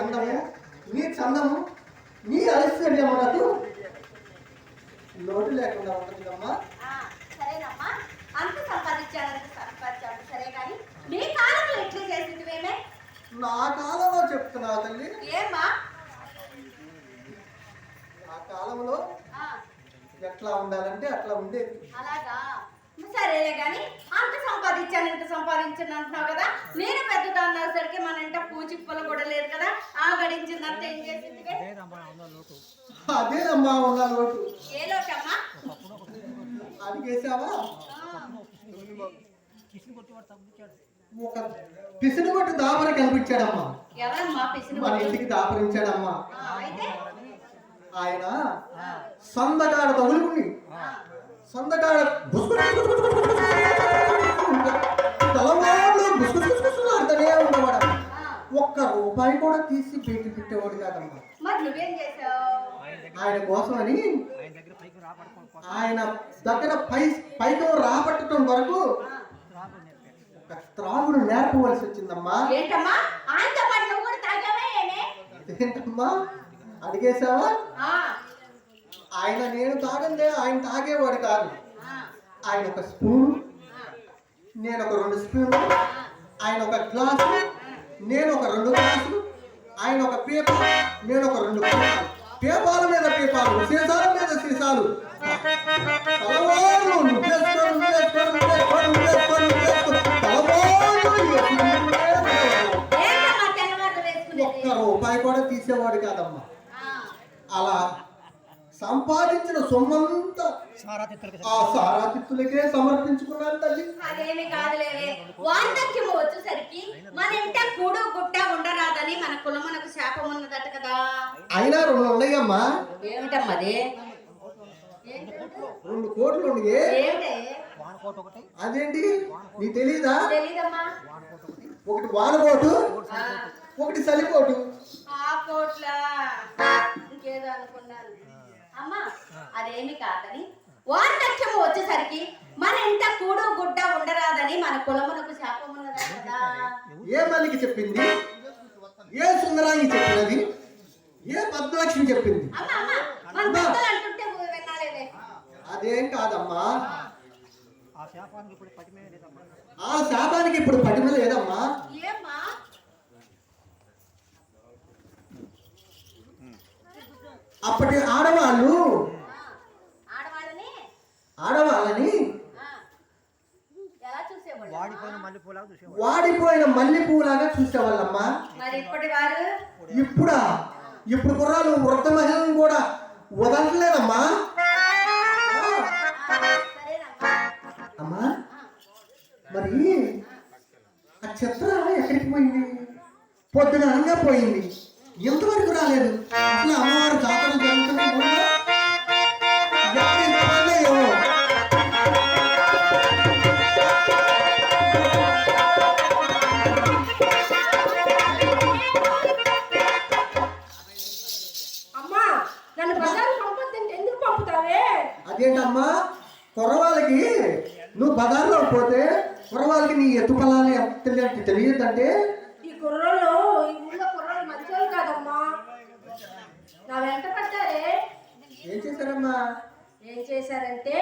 అందము నీ చందము నీ ఐశ్వర్యమునకు లోటు లేకుండా ఉంటుందమ్మా సరేనమ్మా. అంత సరే కానీ నీ కాలంలో ఎట్లా చేసిందివేమే నా కాలంలో చెప్తున్నా తల్లి? ఏమ్మా? ఆ కాలంలో ఆ, ఎట్లా ఉండాలంటే అట్లా ఉండేది. అలాగా? సరేలే కానీ అంత సంపాదించాను ఇంత సంపాదించాను అంటున్నావు కదా? నేను పెద్దదా అన్నసరికి మన ఇంట పూచిప్పలు కూడా లేదు కదా? ఆ గడించిందంతా ఏం చేసింది? అదేనమ్మా ఉన్న లోటు ఏ లోటమ్మా ఒక పిసినగొట్టు దాపర కనిపించాడమ్మా. ఎవరమ్మా పిసిని మన ఇంటికి దాపరించాడమ్మా. ఆయన సందగాడ తగులుకుని సందగాడ ఆ, ఒక్క రూపాయి కూడా తీసి పెట్టి పెట్టేవాడు కాదమ్మా. ఆయన కోసమని ఆయన దగ్గర పై పైకం రాబట్టడం వరకు ఒక త్రాగుడు నేర్పవలసి వచ్చిందమ్మా. ఏంటమ్మా? ఆ, ఆయన నేను తాగందే ఆయన తాగేవాడు కాదు. ఆయన ఒక స్పూన్. నేను ఒక రెండు స్పూన్లు ఆయన ఒక గ్లాసు. నేను ఒక రెండు గ్లాసులు. ఆయన ఒక పేపర్. నేను ఒక రెండు పేపాల మీద పేపాలు సీసాల మీద సీసాలు. ఒక్క రూపాయి కూడా తీసేవాడు కాదమ్మా. అలా సంపాదించిన సొమ్మంతా ఆ సారాతిత్తులకే సమర్పించుకున్నాను తల్లి. అదేమి కాదులేవే వార్ధక్యం వచ్చేసరికి మన ఇంట కూడు గుట్ట ఉండరాదని మన కులమునకు శాపం ఉన్నదట కదా. అయినా రెండు ఉన్నాయమ్మా. ఏమిటమ్మా అది? రెండు కోట్లు ఉన్నాయే. అదేంటి? నీకు తెలీదా? ఒకటి వానకోటు ఒకటి చలికోటు. ఆ కోట్ల? ఇంకేదో అనుకున్నాను. అమ్మా అదేమి కాదని వార్ధక్యం వచ్చేసరికి మన ఇంట కూడు గుడ్డ ఉండరాదని మన కులమునకు శాపం ఉన్నదట కదా? ఏ మల్లికి చెప్పింది? ఏ సుందరాంగి చెప్పినది ఏ పద్మలక్ష్మి చెప్పింది? అమ్మ అమ్మ మన భక్తులు అంటుంటే వినాలేదే అదేం కాదమ్మా. ఆ శాపానికి ఇప్పుడు పటిమే లేదమ్మా. ఆ శాపానికి ఇప్పుడు పటిమ లేదమ్మా. ఏమ్మా? అప్పటి ఆడవాళ్ళు వాడిపోయిన మల్లె పువ్వులాగా చూసేవాళ్ళమ్మా ఇప్పుడా? ఇప్పుడు కుర్రాలు వృద్ధ మహిళలను కూడా వదలట్లేదమ్మా. అమ్మా మరి ఆ చిత్ర ఎక్కడికి పోయింది పొద్దున అనగా పోయింది. ఎంతవరకు రాలేదు? అసలు అమ్మవారు జాతర జరుగుతున్న అదేంటమ్మా? కుర్రవాళ్ళకి నువ్వు బజార్లో పోతే కుర్రవాళ్ళకి నీ ఎత్తు పొలాలు ఎంత తెలియదు తెలియదంటే? ఈ ఊళ్ళో మంచోళ్ళు కాదమ్మా. నా వెంట పడ్డారే. ఏం చేశారమ్మా? ఏం చేశారంటే